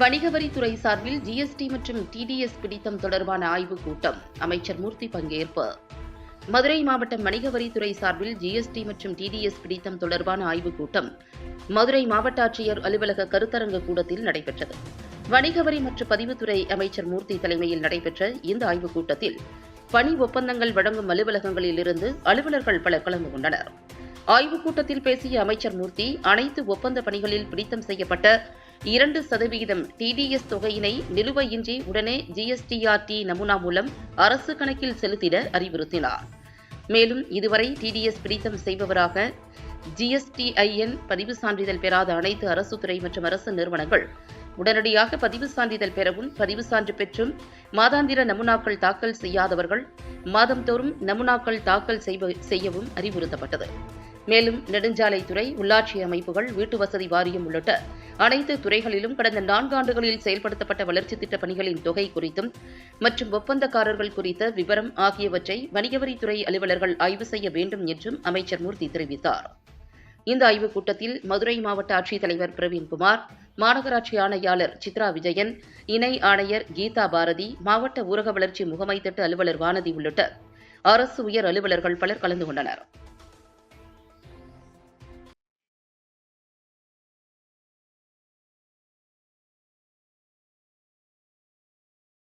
வணிக வரித்துறை சார்பில் ஜிஎஸ்டி மற்றும் டிடிஎஸ் பிடித்தம் தொடர்பான ஆய்வுக் கூட்டம். அமைச்சர் மூர்த்தி பங்கேற்பு. மதுரை மாவட்டம் வணிக வரித்துறை சார்பில் ஜிஎஸ்டி மற்றும் டிடிஎஸ் பிடித்தம் தொடர்பான ஆய்வுக் கூட்டம் மதுரை மாவட்ட ஆட்சியர் அலுவலக கருத்தரங்க கூடத்தில் நடைபெற்றது. வணிக வரி மற்றும் பதிவுத்துறை அமைச்சர் மூர்த்தி தலைமையில் நடைபெற்ற இந்த ஆய்வுக் கூட்டத்தில் பணி ஒப்பந்தங்கள் வழங்கும் அலுவலகங்களிலிருந்து அலுவலர்கள் பலர் கலந்து கொண்டனர். ஆய்வுக் கூட்டத்தில் பேசிய அமைச்சர் மூர்த்தி அனைத்து ஒப்பந்த பணிகளில் பிடித்தம் செய்யப்பட்ட இரண்டு சதவிகிதம் டிடிஎஸ் தொகையினை நிலுவையின்றி உடனே ஜிஎஸ்டிஆர்டி நமுனா மூலம் அரசு கணக்கில் செலுத்திட அறிவுறுத்தினார். மேலும் இதுவரை டிடிஎஸ் பிடித்தம் செய்பவராக ஜிஎஸ்டிஐஎன் பதிவு சான்றிதழ் பெறாத அனைத்து அரசு துறை மற்றும் அரசு நிறுவனங்கள் உடனடியாக பதிவு சான்றிதழ் பெறவும் பதிவு சான்று பெற்றும் மாதாந்திர நமுனாக்கள் தாக்கல் செய்யாதவர்கள் மாதந்தோறும் நமுனாக்கள் தாக்கல் செய்வ- செய்யவும் அறிவுறுத்தப்பட்டது. மேலும் நெடுஞ்சாலைத்துறை உள்ளாட்சி அமைப்புகள் வீட்டு வசதி வாரியம் உள்ளிட்ட அனைத்து துறைகளிலும் கடந்த நான்காண்டுகளில் செயல்படுத்தப்பட்ட வளர்ச்சித் திட்டப் பணிகளின் தொகை குறித்தும் மற்றும் ஒப்பந்தக்காரர்கள் குறித்த விவரம் ஆகியவற்றை வணிகவரித்துறை அலுவலர்கள் ஆய்வு செய்ய வேண்டும் என்றும் அமைச்சர் மூர்த்தி தெரிவித்தார். இந்த ஆய்வுக் கூட்டத்தில் மதுரை மாவட்ட ஆட்சித்தலைவர் பிரவீன்குமார் மாநகராட்சி ஆணையாளர் சித்ரா விஜயன் இணை ஆணையர் கீதா பாரதி மாவட்ட ஊரக வளர்ச்சி முகமை திட்ட அலுவலர் வானதி உள்ளிட்ட அரசு உயர் அலுவலர்கள் பலர் கலந்து கொண்டனர்.